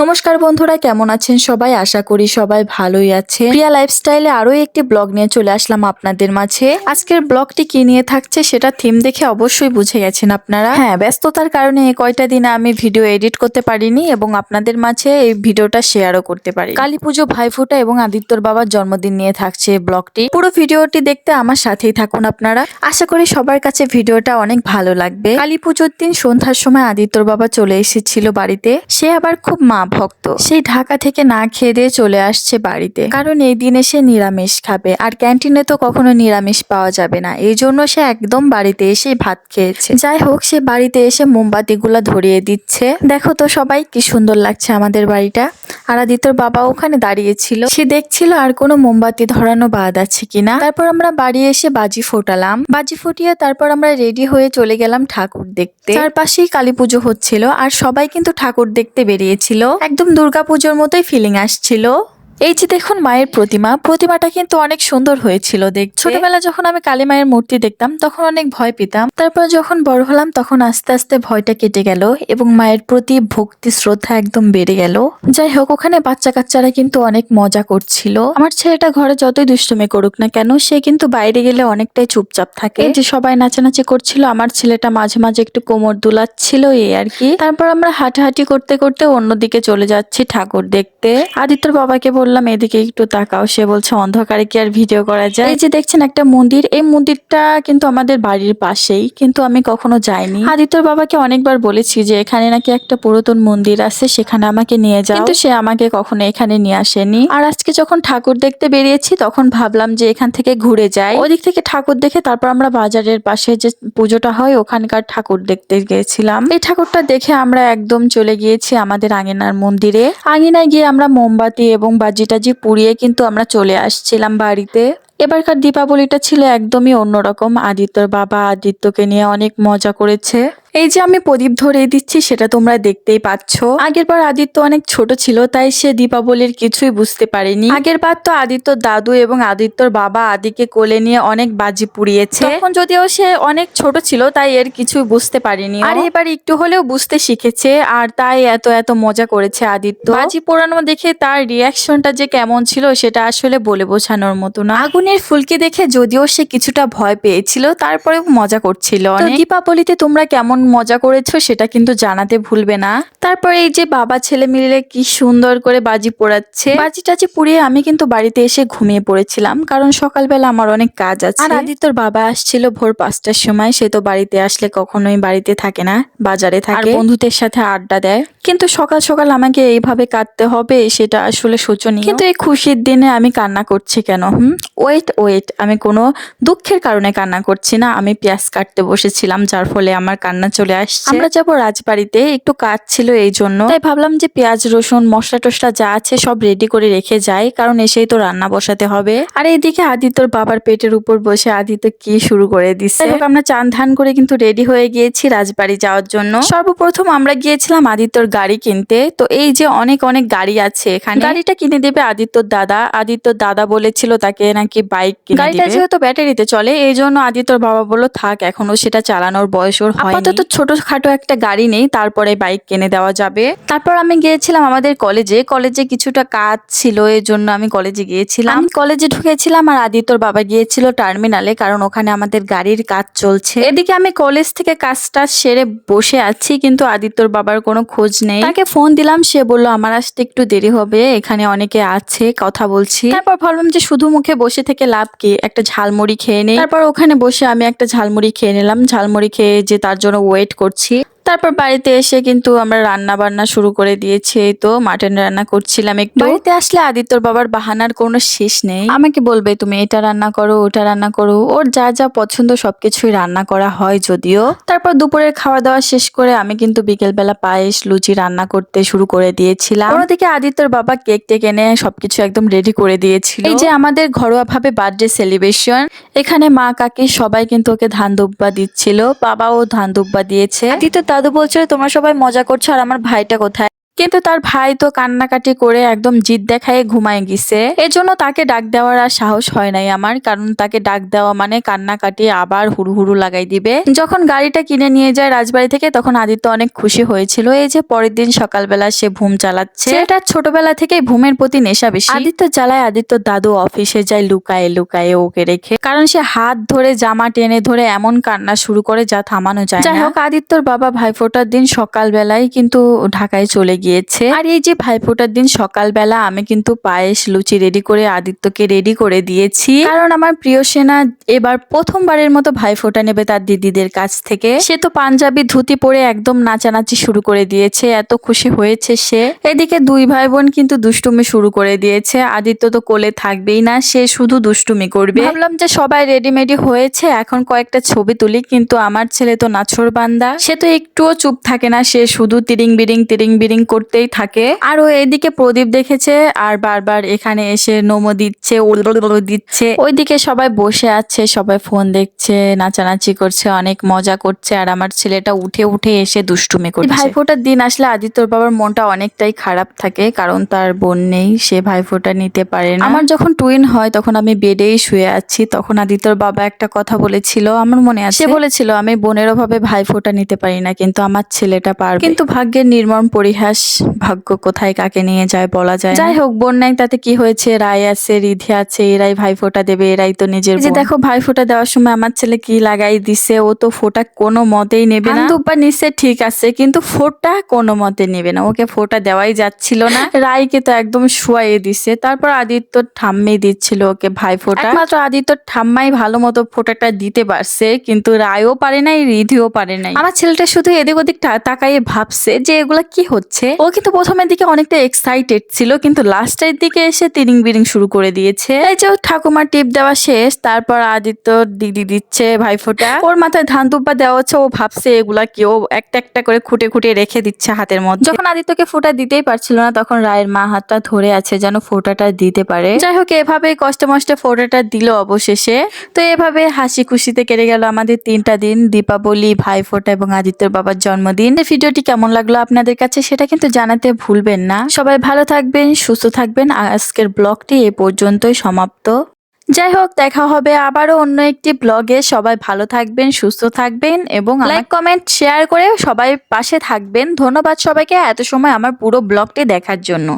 নমস্কার বন্ধুরা, কেমন আছেন সবাই? আশা করি সবাই ভালোই আছে প্রিয়া লাইফস্টাইলে আরও একটি ব্লগ নিয়ে চলে আসলাম আপনাদের মাঝে। আজকের ব্লগটি কি নিয়ে থাকছে সেটা থিম দেখে অবশ্যই বুঝে গেছেন আপনারা। হ্যাঁ ব্যস্ততার কারণে কয়টা দিনে আমি ভিডিও এডিট করতে পারিনি এবং আপনাদের মাঝে এই ভিডিওটা শেয়ারও করতে পারি। কালী পুজো, ভাইফোঁটা এবং আদিত্যর বাবার জন্মদিন নিয়ে থাকছে ব্লগটি। পুরো ভিডিওটি দেখতে আমার সাথেই থাকুন আপনারা। আশা করি সবার কাছে ভিডিওটা অনেক ভালো লাগবে। কালী পুজোর দিন সন্ধ্যার সময় আদিত্যর বাবা চলে এসেছিল বাড়িতে। সে আবার খুব মা ভক্ত। সেই ঢাকা থেকে না খেয়ে দিয়ে চলে আসছে বাড়িতে। কারণ এই দিনে সে নিরামিষ খাবে। আর ক্যান্টিনে তো কখনো নিরামিষ পাওয়া যাবে না। এই জন্য সে একদম বাড়িতে এসে ভাত খেয়েছে। যাই হোক, সে বাড়িতে এসে মোমবাতিগুলো ধরিয়ে দিচ্ছে। দেখো তো সবাই, কি সুন্দর লাগছে আমাদের বাড়িটা। আর আদিত্যর বাবা ওখানে দাঁড়িয়েছিল। সে দেখছিল আর কোনো মোমবাতি ধরানো বাদ আছে কিনা। তারপর আমরা বাড়ি এসে বাজি ফোটালাম। বাজি ফুটিয়ে তারপর আমরা রেডি হয়ে চলে গেলাম ঠাকুর দেখতে। চারপাশেই কালী পুজো হচ্ছিল। আর সবাই কিন্তু ঠাকুর দেখতে বেরিয়েছিল। একদম দুর্গা পুজোর মতোই ফিলিং আসছিল। এই যে দেখুন মায়ের প্রতিমা, প্রতিমাটা কিন্তু অনেক সুন্দর হয়েছিল দেখ ছোটবেলা যখন আমি কালী মায়ের মূর্তি দেখতাম, তখন অনেক ভয় পেতাম। তারপর যখন বড় হলাম, তখন আস্তে আস্তে ভয়টা কেটে গেল এবং মায়ের প্রতি ভক্তি, শ্রদ্ধা একদম বেড়ে গেল। যাই হোক, ওখানে বাচ্চা কাচ্চারা কিন্তু অনেক মজা করছিল। আমার ছেলেটা ঘরে যতই দুষ্টুমি করুক না কেন, সে কিন্তু বাইরে গেলে অনেকটাই চুপচাপ থাকে। যে সবাই নাচানাচি করছিল, আমার ছেলেটা মাঝে মাঝে একটু কোমর দুলাচ্ছিল, এই আর কি। তারপর আমরা হাঁটাহাঁটি করতে করতে অন্যদিকে চলে যাচ্ছি ঠাকুর দেখতে। আদিত্যর বাবাকে বললাম, এদিকে একটু তাকাও। সে বলছে, অন্ধকারে কি আর ভিডিও করা যায়? এই যে দেখছেন একটা মন্দির, এই মন্দিরটা কিন্তু আমাদের বাড়ির পাশেই, কিন্তু আমি কখনো যাইনি। আদিত্যর বাবাকে অনেকবার বলেছি যে, এখানে নাকি একটা পুরাতন মন্দির আছে, সেখানে আমাকে নিয়ে যাও। কিন্তু সে আমাকে কখনো এখানে নিয়ে আসেনি। আর আজকে যখন ঠাকুর দেখতে বেরিয়েছি, তখন ভাবলাম যে, এখান থেকে ঘুরে যাই। ওদিক থেকে ঠাকুর দেখে তারপর আমরা বাজারের পাশে যে পুজোটা হয়, ওখানকার ঠাকুর দেখতে গিয়েছিলাম এই ঠাকুরটা দেখে আমরা একদম চলে গিয়েছি আমাদের আঙিনার মন্দিরে। আঙিনায় গিয়ে আমরা মোমবাতি এবং বাজি টাজি পুড়িয়ে কিন্তু আমরা চলে আসছিলাম বাড়িতে। এবারকার দীপাবলিটা ছিল একদমই অন্যরকম। আদিত্যর বাবা আদিত্যকে নিয়ে অনেক মজা করেছে। এই যে আমি প্রদীপ ধরিয়ে দিচ্ছি সেটা তোমরা দেখতেই পাচ্ছ। আগের বার আদিত্য অনেক ছোট ছিল তাই সে দীপাবলির কিছুই বুঝতে পারেনি। আগের বার তো আদিত্যর দাদু এবং আদিত্যর বাবা আদিকে কোলে নিয়ে অনেক বাজি পুড়িয়েছে। তখন যদিও সে অনেক ছোট ছিল তাই এর কিছুই বুঝতে পারেনি আর এবার একটু হলেও বুঝতে শিখেছে আর তাই এত এত মজা করেছে আদিত্য। বাজি পোড়ানো দেখে তার রিয়াকশনটা যে কেমন ছিল সেটা আসলে বলে বোঝানোর মতো না। আগুনের ফুলকে দেখে যদিও সে কিছুটা ভয় পেয়েছিল তারপরেও মজা করছিল। দীপাবলিতে তোমরা কেমন মজা করেছ সেটা কিন্তু জানাতে ভুলবে না। তারপর এই যে বাবা ছেলে মিলে কি সুন্দর করে বাজি পোড়াচ্ছে। বাজি টাজি পুড়িয়ে আমি কিন্তু বাড়িতে এসে ঘুমিয়ে পড়েছিলাম, কারণ সকালবেলা আমার অনেক কাজ আছে। আর আদিত্যর বাবা আসছিল ভোর পাঁচটার সময়, সে তো বাড়িতে আসলে কখনোই বাড়িতে থাকে না, বাজারে থাকে। বন্ধুদের সাথে আড্ডা দেয়। কিন্তু সকাল সকাল আমাকে এইভাবে কাটতে হবে সেটা আসলে শোচনীয়। কিন্তু এই খুশির দিনে আমি কান্না করছি কেন হুম? ওয়েট ওয়েট আমি কোনো দুঃখের কারণে কান্না করছি না আমি পেঁয়াজ কাটতে বসেছিলাম যার ফলে আমার কান্না চলে আসছে। আমরা যাব রাজবাড়িতে একটু কাজ ছিল এই জন্য। তাই ভাবলাম যে পেঁয়াজ রসুন মশলা টসলা যা আছে সব রেডি করে রেখে যাই কারণ এসেই তো রান্না বসাতে হবে। আর এইদিকে আদিত্যর বাবার পেটের উপর বসে আদিত্য কি শুরু করে দিচ্ছে? আমরা চান ধান করে কিন্তু রেডি হয়ে গিয়েছি রাজবাড়ি যাওয়ার জন্য। সর্বপ্রথম আমরা গিয়েছিলাম আদিত্যর গাড়ি কিনতে। তো এই যে অনেক অনেক গাড়ি আছে এখানে। গাড়িটা কিনে দেবে আদিত্যর দাদা। আদিত্যর দাদা বলেছিল তাকে নাকি বাইক কিনে গাড়িটা যেহেতু ব্যাটারিতে চলে এই জন্য আদিত্যর বাবা বলল থাক এখনও সেটা চালানোর বয়স ওর হয় আপাতত ছোটখাটো একটা গাড়ি নেই তারপরে বাইক কিনে দেওয়া যাবে। তারপর আমি গিয়েছিলাম আমাদের কলেজে। কলেজে কিছুটা কাজ ছিল এই জন্য আমি কলেজে গিয়েছিলাম। আমি কলেজে ঢুকেছিলাম আর আদিত্যর বাবা গিয়েছিল টার্মিনালে কারণ ওখানে আমাদের গাড়ির কাজ চলছে। এদিকে আমি কলেজ থেকে কাজটা সেরে বসে আছি কিন্তু আদিত্যর বাবার কোনো খোঁজ নেই। তাকে ফোন দিলাম, সে বলল, আমার আসতে একটু দেরি হবে, এখানে অনেকে আছে, কথা বলছি। তারপর ভাবলাম যে শুধু মুখে বসে থেকে লাভ কি? একটা ঝালমুড়ি খেয়ে নেই। তারপর ওখানে বসে আমি একটা ঝালমুড়ি খেয়ে নিলাম। ঝালমুড়ি খেয়ে যে তার জন্য ওয়েট করছি। তারপর বাড়িতে এসে কিন্তু আমরা রান্না বান্না শুরু করে দিয়েছি তো মাটন রান্না করছিলাম একটু। বাড়িতে আসলে আদিত্যর বাবার বাহানার কোনো শেষ নেই। আমাকে বলবে তুমি এটা রান্না করো ওটা রান্না করো। ওর যা যা পছন্দ সবকিছুই রান্না করা হয় যদিও। তারপর দুপুরের খাওয়া দাওয়া শেষ করে আমি কিন্তু বিকেলবেলা পায়েস লুচি রান্না করতে শুরু করে দিয়েছিলাম। অন্যদিকে আদিত্যর বাবা কেক টেক এনে সবকিছু একদম রেডি করে দিয়েছিল। এই যে আমাদের ঘরোয়া ভাবে বার্থডে সেলিব্রেশন এখানে মা কাকি সবাই কিন্তু ওকে ধান দুব্বা দিচ্ছিল বাবাও ধান দুব্বা দিয়েছে। আদিত্য দাদু বলছে তোমরা সবাই মজা করছ আর আমার ভাইটা কোথায়? কিন্তু তার ভাই তো কান্নাকাটি করে একদম জিদ দেখায় ঘুমায় গেছে। এজন্য তাকে ডাক দেওয়ার আর সাহস হয় নাই আমার, কারণ তাকে ডাক দেওয়া মানে কান্নাকাটি আবার হুড়ু হুড়ু লাগাই দিবে। যখন গাড়িটা কিনে নিয়ে যায় রাজবাড়ি থেকে, তখন আদিত্য অনেক খুশি হয়েছিল। এই যে পরের দিন সকালবেলা সে ঘুম চালাচ্ছে। এটা ছোটবেলা থেকে ঘুমের প্রতি নেশা বেশি। আদিত্য জ্বালায়, আদিত্য দাদু অফিসে যায়, লুকায়ে লুকায়ে ওকে রেখে। কারণ সে হাত ধরে, জামা টেনে ধরে এমন কান্না শুরু করে যা থামানো যায় যাই হোক, আদিত্যর বাবা ভাইফোঁটার দিন সকালবেলায় কিন্তু ঢাকায় চলে গিয়েছে। আর এই যে ভাইফোঁটার দিন সকালবেলা আমি কিন্তু পায়েস, লুচি রেডি করে, আদিত্যকে রেডি করে দিয়েছি। কারণ আমার প্রিয় সেনা এবার প্রথমবারের মতো ভাইফোঁটা নেবে তার দিদিদের কাছ থেকে। সে তো পাঞ্জাবি ধুতি পরে একদম নাচানাচি শুরু করে দিয়েছে, এত খুশি হয়েছে সে। এদিকে দুই ভাই বোন কিন্তু দুষ্টুমি শুরু করে দিয়েছে। আদিত্য তো কোলে থাকবেই না, সে শুধু দুষ্টুমি করবে। ভাবলাম যে সবাই রেডিমেডি হয়েছে, এখন কয়েকটা ছবি তুলি, কিন্তু আমার ছেলে তো নাছর বান্দা সে তো একটুও চুপ থাকে না, সে শুধু তিরিং বিরিং তিরিং বিরিং করতেই থাকে। আর ও এদিকে প্রদীপ দেখেছে আর বারবার এখানে এসে নমো দিচ্ছে দিচ্ছে। ওইদিকে সবাই বসে আছে সবাই ফোন দেখছে নাচানাচি করছে অনেক মজা করছে। আর আমার ছেলেটা উঠে উঠে এসে দুষ্টুমি করছে। ভাইফোঁটার দিন আসলে আদিত্যর বাবার মনটা অনেকটাই খারাপ থাকে কারণ তার বোন নেই সে ভাইফোঁটা নিতে পারে না। আমার যখন টুইন হয় তখন আমি বেডেই শুয়ে আছি তখন আদিত্যর বাবা একটা কথা বলেছিল আমার মনে আছে। বলেছিল আমি বোনের অভাবে ভাইফোঁটা নিতে পারি না কিন্তু আমার ছেলেটা পারবে। কিন্তু ভাগ্যের নির্মম পরিহাস ভাগ্য কোথায় কাকে নিয়ে যায় বলা যায় যাই হোক বোন নাই তাতে কি হয়েছে রায় আছে রিধি আছে এরাই ভাইফোঁটা দেবে এরাই তো নিজের যে দেখো ভাইফোঁটা দেওয়ার সময় আমার ছেলে কি লাগাই দিছে ও তো ফোটা কোনো মতেই নেবে না। দুব্বা নিচে ঠিক আছে কিন্তু ফোটা কোনো মতে নেবে না। ওকে ফোঁটা দেওয়াই যাচ্ছিল না। রায়কে তো একদম শুয়াইয়ে দিছে। তারপর আদিত্য ঠাম্মি দিচ্ছিল ওকে ভাই ফোঁটা একমাত্র আদিত্য ঠাম্মাই ভালো মতো ফোটাটা দিতে পারছে কিন্তু রায়ও পারে নাই রিধিও পারে নাই। আমার ছেলেটা শুধু এদিক ওদিক তাকাইয়ে ভাবছে যে এগুলা কি হচ্ছে। ও কিন্তু প্রথমের দিকে অনেকটা এক্সাইটেড ছিল, কিন্তু লাস্টের দিকে এসে তিরিং বিরিং শুরু করে দিয়েছে। এই যে ঠাকুমার টিপ দেওয়া শেষ, তারপর আদিত্য দিদি দিচ্ছে ভাইফোঁটা। ওর মাথায় ধান দুব্বা দেওয়া হচ্ছে, ও ভাবছে এগুলা কি, ও একটা একটা করে খুঁটে খুঁটে রেখে দিচ্ছে হাতের মধ্যে। যখন আদিত্যকে ফোঁটা দিতেই পারছিল না, তখন রায়ের মা হাতটা ধরে আছে যেন ফোঁটাটা দিতে পারে। যাই হোক, এভাবেই কষ্টে মষ্টে ফোঁটাটা দিল অবশেষে। তো এভাবে হাসি খুশিতে কেটে গেল আমাদের তিনটা দিন, দীপাবলি, ভাইফোঁটা এবং আদিত্যর বাবার জন্মদিন। ভিডিওটি কেমন লাগল আপনাদের কাছে, সেটা কিন্তু জানাতে ভুলবেন না। সবাই ভালো থাকবেন সুস্থ থাকবেন। আজকের ব্লগটি এ পর্যন্তই সমাপ্ত। যাই হোক দেখা হবে আবারও অন্য একটি ব্লগে। সবাই ভালো থাকবেন সুস্থ থাকবেন এবং লাইক কমেন্ট শেয়ার করে সবাই পাশে থাকবেন। ধন্যবাদ সবাইকে এত সময় আমার পুরো ব্লগটি দেখার জন্য।